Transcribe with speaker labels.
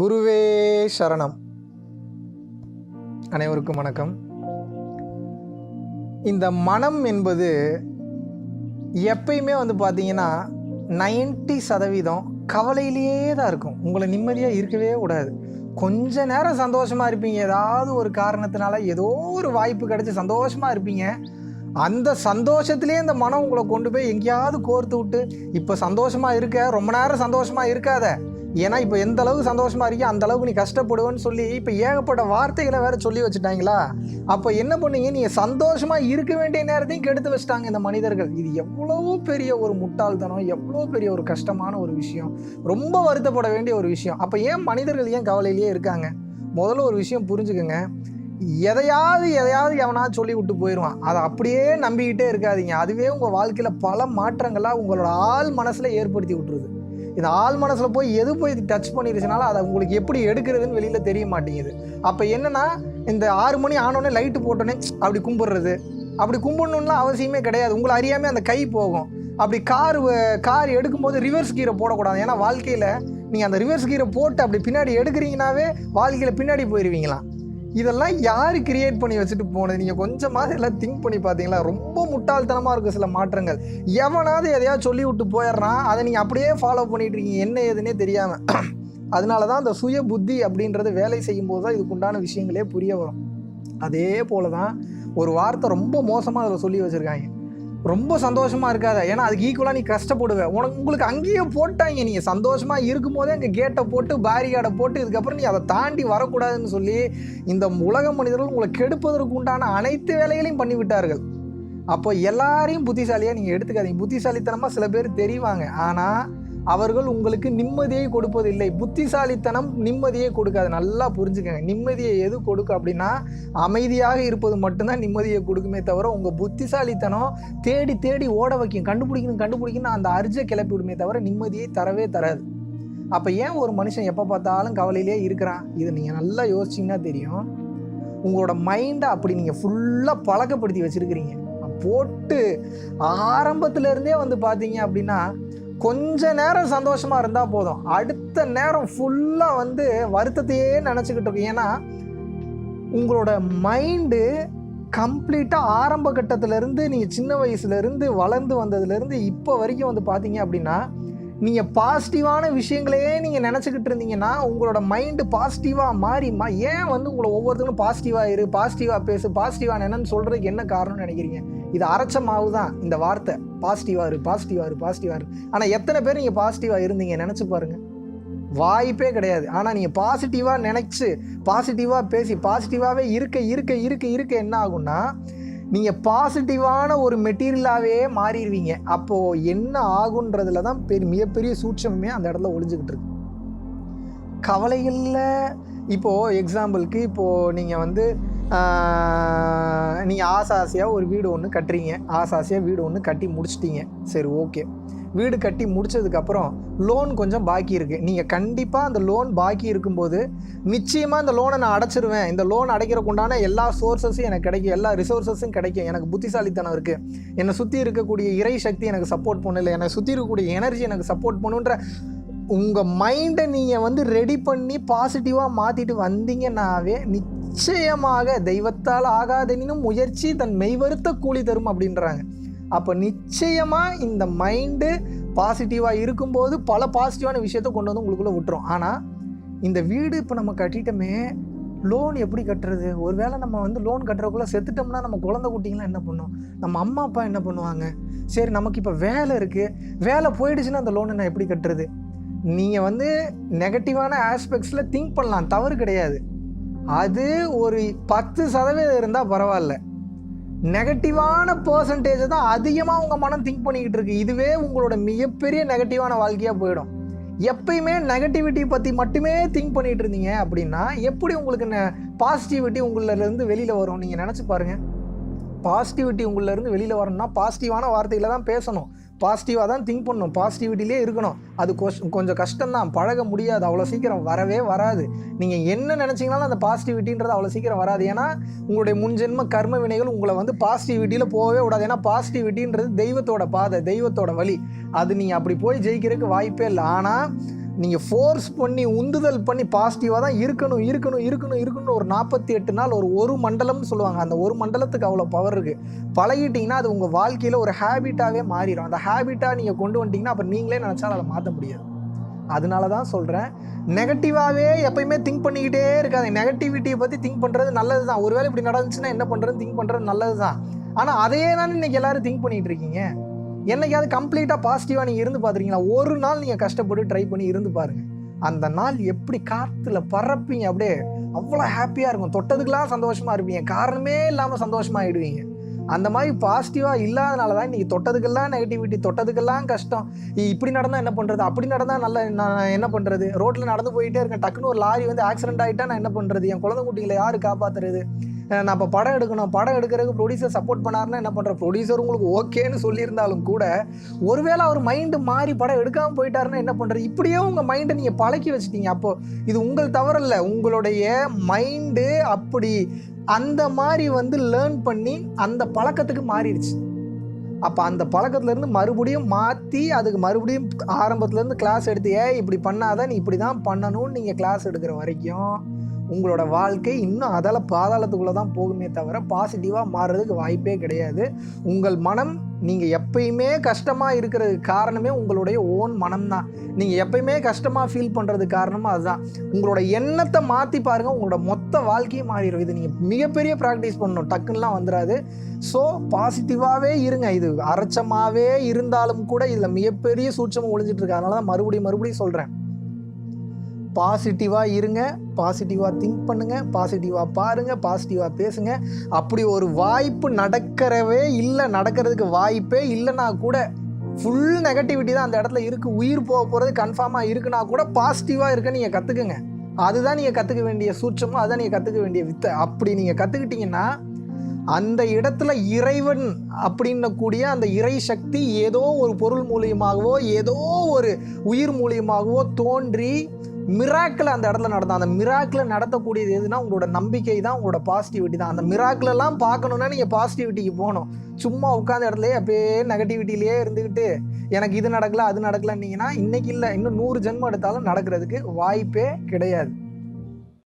Speaker 1: குருவே சரணம். அனைவருக்கும் வணக்கம். இந்த மனம் என்பது எப்பயுமே வந்து பார்த்தீங்கன்னா 90% சதவீதம் கவலையிலேயே தான் இருக்கும். உங்களை நிம்மதியாக இருக்கவே கூடாது. கொஞ்ச நேரம் சந்தோஷமாக இருப்பீங்க. ஏதாவது ஒரு காரணத்தினால ஏதோ ஒரு வாய்ப்பு கிடச்சி சந்தோஷமாக இருப்பீங்க. அந்த சந்தோஷத்திலே இந்த மனம் உங்களை கொண்டு போய் எங்கேயாவது கோர்த்து விட்டு இப்போ சந்தோஷமாக இருக்க ரொம்ப நேரம் சந்தோஷமாக இருக்காத. ஏன்னா இப்போ எந்த அளவுக்கு சந்தோஷமாக இருக்கியோ அந்த அளவுக்கு நீ கஷ்டப்படுவேன்னு சொல்லி இப்போ ஏகப்பட்ட வார்த்தைகளை வேறு சொல்லி வச்சுட்டாங்களா? அப்போ என்ன பண்ணீங்க? நீங்கள் சந்தோஷமாக இருக்க வேண்டிய நேரத்தையும் கெடுத்து வச்சுட்டாங்க இந்த மனிதர்கள். இது எவ்வளோ பெரிய ஒரு முட்டாள்தனம் எவ்வளோ பெரிய ஒரு கஷ்டமான ஒரு விஷயம். ரொம்ப வருத்தப்பட வேண்டிய ஒரு விஷயம். அப்போ ஏன் மனிதர்கள் ஏன் கவலையிலேயே இருக்காங்க? முதல்ல ஒரு விஷயம் புரிஞ்சுக்கோங்க. எதையாவது எதையாவது எவனாவது சொல்லி விட்டு போயிடுவான் அதை அப்படியே நம்பிக்கிட்டே இருக்காதீங்க. அதுவே உங்கள் வாழ்க்கையில் பல மாற்றங்களாக உங்களோட ஆள் மனசில் ஏற்படுத்தி விட்டுருது. இந்த ஆள் மனசில் போய் எது போய் டச் பண்ணிருச்சுனால அதை உங்களுக்கு எப்படி எடுக்கிறதுன்னு வெளியில் தெரிய மாட்டேங்குது. அப்போ என்னென்னா இந்த ஆறு மணி ஆனோடனே லைட்டு போட்டோன்னே அப்படி கும்பிட்றது. அப்படி கும்பிடணுன்னா அவசியமே கிடையாது. உங்களை அறியாமல் அந்த கை போகும். அப்படி கார் கார் எடுக்கும்போது ரிவர்ஸ் கீரை போடக்கூடாது. ஏன்னா வாழ்க்கையில் நீங்கள் அந்த ரிவர்ஸ் கீரை போட்டு அப்படி பின்னாடி எடுக்கிறீங்கனாவே வாழ்க்கையில் பின்னாடி போயிடுவீங்களாம் இதெல்லாம் யார் கிரியேட் பண்ணி வச்சுட்டு போனது? நீங்கள் கொஞ்சமாவது எல்லாம் திங்க் பண்ணி பார்த்தீங்களா? ரொம்ப முட்டாள்தனமாக இருக்கும் சில மாற்றங்கள். எவனாவது எதையாவது சொல்லி விட்டு போயிடுறான். அதை நீங்கள் அப்படியே ஃபாலோ பண்ணிட்டு இருக்கீங்க. என்ன ஏதுன்னே தெரியாமல் அதனால தான் அந்த சுய புத்தி அப்படின்றது வேலை செய்யும்போது தான் இதுக்குண்டான விஷயங்களே புரிய வரும். அதே போல தான் ஒரு வார்த்தை ரொம்ப மோசமாக அதில் சொல்லி வச்சுருக்காங்க. ரொம்ப சந்தோஷமாக இருக்காத. ஏன்னா அதுக்கு ஈக்குவலாக நீ கஷ்டப்படுவேன் உனக்கு உங்களுக்கு அங்கேயே போட்டாங்க. நீங்கள் சந்தோஷமாக இருக்கும்போதே அங்கே கேட்டை போட்டு பேரிகார்டை போட்டு இதுக்கப்புறம் நீ அதை தாண்டி வரக்கூடாதுன்னு சொல்லி இந்த உலக மனிதர்கள் உங்களை கெடுப்பதற்கு உண்டான அனைத்து வேலைகளையும் பண்ணிவிட்டார்கள் அப்போ எல்லாரையும் புத்திசாலியாக நீங்கள் எடுத்துக்காதீங்க. புத்திசாலித்தனமாக சில பேர் தெரிவாங்க. ஆனால் அவர்கள் உங்களுக்கு நிம்மதியை கொடுப்பதில்லை. புத்திசாலித்தனம் நிம்மதியை கொடுக்காது. நல்லா புரிஞ்சுக்கங்க. நிம்மதியை எது கொடுக்கும் அப்படின்னா அமைதியாக இருப்பது மட்டும்தான் நிம்மதியை கொடுக்குமே தவிர உங்கள் புத்திசாலித்தனம் தேடி தேடி ஓட வைக்கும். கண்டுபிடிக்கணும் கண்டுபிடிக்கணும் அந்த அர்ஜை கிளப்பி விடுமே தவிர நிம்மதியை தரவே தராது. அப்போ ஏன் ஒரு மனுஷன் எப்போ பார்த்தாலும் கவலையிலே இருக்கிறான்? இதை நீங்கள் நல்லா யோசிச்சிங்கன்னா தெரியும். உங்களோட மைண்டை அப்படி நீங்கள் ஃபுல்லாக பழக்கப்படுத்தி வச்சுருக்கிறீங்க. போட்டு ஆரம்பத்துலேருந்தே வந்து பார்த்தீங்க அப்படின்னா கொஞ்ச நேரம் சந்தோஷமாக இருந்தால் போதும். அடுத்த நேரம் ஃபுல்லாக வந்து வருத்தத்தையே நினச்சிக்கிட்டு இருக்கும். ஏன்னா உங்களோட மைண்டு கம்ப்ளீட்டாக ஆரம்ப கட்டத்திலேருந்து நீங்கள் சின்ன வயசுலேருந்து வளர்ந்து வந்ததுலேருந்து இப்போ வரைக்கும் வந்து பார்த்தீங்க அப்படின்னா நீங்கள் பாசிட்டிவான விஷயங்களையே நீங்கள் நினச்சிக்கிட்டு இருந்தீங்கன்னா உங்களோட மைண்டு பாசிட்டிவாக மாறி மா ஏன் வந்து உங்களை ஒவ்வொருத்தரும் பாசிட்டிவாக இரு பாசிட்டிவாக பேசு பாசிட்டிவாக என்னன்னு சொல்கிறதுக்கு என்ன காரணம்னு நினைக்கிறீங்க? இது அரைச்ச மாவு தான் இந்த வார்த்தை. பாசிட்டிவாக இரு பாசிட்டிவாக இரு பாசிட்டிவாக இரு. ஆனால் எத்தனை பேர் நீங்கள் பாசிட்டிவாக இருந்தீங்க நினச்சி பாருங்கள் வாய்ப்பே கிடையாது. ஆனால் நீங்கள் பாசிட்டிவாக நினச்சி பாசிட்டிவாக பேசி பாசிட்டிவாகவே இருக்க இருக்க இருக்க இருக்க என்ன ஆகும்னா நீங்கள் பாசிட்டிவான ஒரு மெட்டீரியலாகவே மாறிடுவீங்க. அப்போது என்ன ஆகுன்றதுல தான் பெரிய மிகப்பெரிய சூட்சமே அந்த இடத்துல ஒழிஞ்சுக்கிட்டு இருக்கு. கவலைகளில் இப்போது எக்ஸாம்பிளுக்கு இப்போது நீங்கள் வந்து நீங்கள் ஆசை ஆசையாக ஒரு வீடு ஒன்று கட்டுறீங்க. ஆசை ஆசையாக வீடு ஒன்று கட்டி முடிச்சிட்டீங்க. சரி ஓகே வீடு கட்டி முடிச்சதுக்கப்புறம் லோன் கொஞ்சம் பாக்கி இருக்குது நீங்கள் கண்டிப்பாக அந்த லோன் பாக்கி இருக்கும்போது நிச்சயமாக இந்த லோனை நான் அடைச்சிருவேன். இந்த லோன் அடைக்கிறக்குண்டான எல்லா சோர்சஸும் எனக்கு கிடைக்கும். எல்லா ரிசோர்ஸஸும் கிடைக்கும். எனக்கு புத்திசாலித்தனம் இருக்குது என்னை சுற்றி இருக்கக்கூடிய இறை சக்தி எனக்கு சப்போர்ட் பண்ணல என்னை சுற்றி இருக்கக்கூடிய எனர்ஜி எனக்கு சப்போர்ட் பண்ணுன்ற உங்கள் மைண்டை நீங்கள் வந்து ரெடி பண்ணி பாசிட்டிவாக மாற்றிட்டு வந்தீங்கன்னாவே நிச்சயமாக தெய்வத்தால் ஆகாதெனினும் முயற்சி தன் மெய்வருத்த கூலி தரும் அப்படின்றாங்க. அப்போ நிச்சயமாக இந்த மைண்டு பாசிட்டிவாக இருக்கும்போது பல பாசிட்டிவான விஷயத்த கொண்டு வந்து உங்களுக்குள்ளே விட்டுரும். ஆனால் இந்த வீடு இப்போ நம்ம கட்டிட்டோமே லோன் எப்படி கட்டுறது? ஒருவேளை நம்ம வந்து லோன் கட்டுறதுக்குள்ளே செத்துட்டோம்னா நம்ம குழந்தை குட்டிங்களாம் என்ன பண்ணும்? நம்ம அம்மா அப்பா என்ன பண்ணுவாங்க? சரி நமக்கு இப்போ வேலை இருக்குது வேலை போயிடுச்சுன்னா அந்த லோனை நான் எப்படி கட்டுறது? நீங்கள் வந்து நெகட்டிவான ஆஸ்பெக்ட்ஸில் திங்க் பண்ணலாம். தவறு கிடையாது. அது ஒரு பத்து சதவீதம் இருந்தால் பரவாயில்ல. நெகட்டிவான பர்சன்டேஜை தான் அதிகமாக உங்கள் மனம் திங்க் பண்ணிக்கிட்டு இருக்கு. இதுவே உங்களோட மிகப்பெரிய நெகட்டிவான வாழ்க்கையாக போயிடும். எப்பயுமே நெகட்டிவிட்டி பற்றி மட்டுமே திங்க் பண்ணிகிட்டு இருந்தீங்க அப்படின்னா எப்படி உங்களுக்கு பாசிட்டிவிட்டி உங்களிலேருந்து வெளியில் வரும்? நீங்கள் நினச்சி பாருங்கள் பாசிட்டிவிட்டி உங்களிலேருந்து வெளியில் வரணும்னா பாசிட்டிவான வார்த்தையில் தான் பேசணும். பாசிட்டிவாக தான் திங்க் பண்ணணும். பாசிட்டிவிட்டிலே இருக்கணும். அது கொஷ் கொஞ்சம் கஷ்டம்தான். பழக முடியாது. அவ்வளோ சீக்கிரம் வரவே வராது. நீங்கள் என்ன நினச்சிங்கனாலும் அந்த பாசிட்டிவிட்டின்றது அவ்வளோ சீக்கிரம் வராது. ஏன்னா உங்களுடைய முன்ஜென்ம கர்ம வினைகள் உங்களை வந்து பாசிட்டிவிட்டியில் போகவே விடாது. ஏன்னா பாசிட்டிவிட்டின்றது தெய்வத்தோட பாதை தெய்வத்தோட வழி. அது நீங்கள் அப்படி போய் ஜெயிக்கிறதுக்கு வாய்ப்பே இல்லை. ஆனால் நீங்கள் ஃபோர்ஸ் பண்ணி உந்துதல் பண்ணி பாசிட்டிவாக தான் இருக்கணும் இருக்கணும் இருக்கணும் இருக்கணும் ஒரு நாற்பத்தி எட்டு நாள் ஒரு ஒரு மண்டலம்னு சொல்லுவாங்க. அந்த ஒரு மண்டலத்துக்கு அவ்வளோ பவர் இருக்குது பழகிட்டிங்கன்னா அது உங்கள் வாழ்க்கையில் ஒரு ஹேபிட்டாகவே மாறிடும். அந்த ஹேபிட்டாக நீங்கள் கொண்டு வந்துட்டீங்கன்னா அப்புறம் நீங்களே நினச்சாலும் அதை மாற்ற முடியாது. அதனால தான் சொல்கிறேன் நெகட்டிவாகவே எப்பயுமே திங்க் பண்ணிக்கிட்டே இருக்காது நெகட்டிவிட்டியை பற்றி திங்க் பண்ணுறது நல்லது தான் ஒருவேளை இப்படி நடந்துச்சுன்னா என்ன பண்ணுறது திங்க் பண்ணுறது நல்லது தான் ஆனால் அதையே தானே இன்றைக்கி எல்லோரும் திங்க் பண்ணிகிட்டு இருக்கீங்க? என்னைக்காவது கம்ப்ளீட்டாக பாசிட்டிவாக நீங்கள் இருந்து பார்த்துருக்கீங்களா? ஒரு நாள் நீங்கள் கஷ்டப்பட்டு ட்ரை பண்ணி இருந்து பாருங்கள் அந்த நாள் எப்படி காற்றுல பறப்பீங்க அப்படியே அவ்வளோ ஹாப்பியாக இருக்கும். தொட்டதுக்கெல்லாம் சந்தோஷமாக இருப்பீங்க. காரணமே இல்லாமல் சந்தோஷமாகிடுவீங்க அந்த மாதிரி பாசிட்டிவாக இல்லாதனால தான் இன்றைக்கி தொட்டதுக்கெல்லாம் நெகட்டிவிட்டி தொட்டதுக்கெல்லாம் கஷ்டம். இப்படி நடந்தால் என்ன பண்ணுறது அப்படி நடந்தால் நல்ல நான் என்ன பண்ணுறது ரோட்டில் நடந்து போயிட்டே இருக்கேன். டக்குன்னு ஒரு லாரி வந்து ஆக்சிடென்ட் ஆகிட்டா நான் என்ன பண்ணுறது என் குழந்தை குட்டிகளை யார் காப்பாற்றுறது நான் இப்போ படம் எடுக்கணும். படம் எடுக்கிறதுக்கு ப்ரொடியூசர் சப்போர்ட் பண்ணாருன்னா என்ன பண்ணுற ப்ரொடியூசர் உங்களுக்கு ஓகேன்னு சொல்லியிருந்தாலும் கூட ஒருவேளை அவர் மைண்டு மாறி படம் எடுக்காமல் போயிட்டாருன்னா என்ன பண்ணுறது இப்படியே உங்கள் மைண்டை நீங்கள் பழக்கி வச்சுட்டீங்க. அப்போது இது உங்கள் தவறல்ல. உங்களுடைய மைண்டு அப்படி அந்த மாதிரி வந்து லேர்ன் பண்ணி அந்த பழக்கத்துக்கு மாறிடுச்சு. அப்போ அந்த பழக்கத்துலேருந்து மறுபடியும் மாற்றி அதுக்கு மறுபடியும் ஆரம்பத்துலேருந்து கிளாஸ் எடுத்து ஏ இப்படி பண்ணாதான் நீ இப்படி தான் பண்ணணும்னு நீங்கள் கிளாஸ் எடுக்கிற வரைக்கும் உங்களோட வாழ்க்கை இன்னும் அதால் பாதாளத்துக்குள்ளே தான் போகுமே தவிர பாசிட்டிவாக மாறுறதுக்கு வாய்ப்பே கிடையாது. உங்கள் மனம் நீங்கள் எப்பயுமே கஷ்டமாக இருக்கிறதுக்கு காரணமே உங்களுடைய ஓன் மனம் தான். நீங்கள் எப்பயுமே கஷ்டமாக ஃபீல் பண்ணுறதுக்கு காரணமும் அதுதான். உங்களோட எண்ணத்தை மாற்றி பாருங்கள் உங்களோட மொத்த வாழ்க்கையும் மாறிடும். இது நீங்கள் மிகப்பெரிய ப்ராக்டிஸ் பண்ணணும். டக்குன்னெலாம் வந்துடாது ஸோ பாசிட்டிவாகவே இருங்க. இது அரைச்சமாகவே இருந்தாலும் கூட இதில் மிகப்பெரிய சூட்சமாக ஒழிஞ்சிட்ருக்கு அதனால தான் மறுபடியும் மறுபடியும் சொல்கிறேன் பாசிட்டிவாக இருங்க பாசிட்டிவாக திங்க் பண்ணுங்கள் பாசிட்டிவாக பாருங்கள் பாசிட்டிவாக பேசுங்க. அப்படி ஒரு வாய்ப்பு நடக்கிறவே இல்லை நடக்கிறதுக்கு வாய்ப்பே இல்லைன்னா கூட ஃபுல் நெகட்டிவிட்டி தான் அந்த இடத்துல இருக்குது உயிர் போக போகிறது கன்ஃபார்மாக இருக்குன்னா கூட பாசிட்டிவாக இருக்க நீங்கள் கற்றுக்குங்க அதுதான் நீங்கள் கற்றுக்க வேண்டிய சூட்சமும் அதுதான் நீங்கள் கற்றுக்க வேண்டிய வித்தை. அப்படி நீங்கள் கற்றுக்கிட்டீங்கன்னா அந்த இடத்துல இறைவன் அப்படின்னக்கூடிய அந்த இறை சக்தி ஏதோ ஒரு பொருள் மூலியமாகவோ ஏதோ ஒரு உயிர் மூலியமாகவோ தோன்றி மிராக்கில் அந்த இடத்துல நடந்தோம் அந்த மிராக்கில் நடத்தக்கூடியது எதுனா உங்களோட நம்பிக்கை தான் உங்களோட பாசிட்டிவிட்டி தான். அந்த மிராக்கிலெல்லாம் பார்க்கணுன்னா நீங்கள் பாசிட்டிவிட்டிக்கு போகணும். சும்மா உட்காந்த இடத்துலயே அப்படியே நெகட்டிவிட்டிலேயே இருந்துக்கிட்டு எனக்கு இது நடக்கல அது நடக்கலன்னீங்கன்னா இன்னைக்கு இல்லை. இன்னும் நூறு ஜென்மம் எடுத்தாலும் நடக்கிறதுக்கு வாய்ப்பே கிடையாது.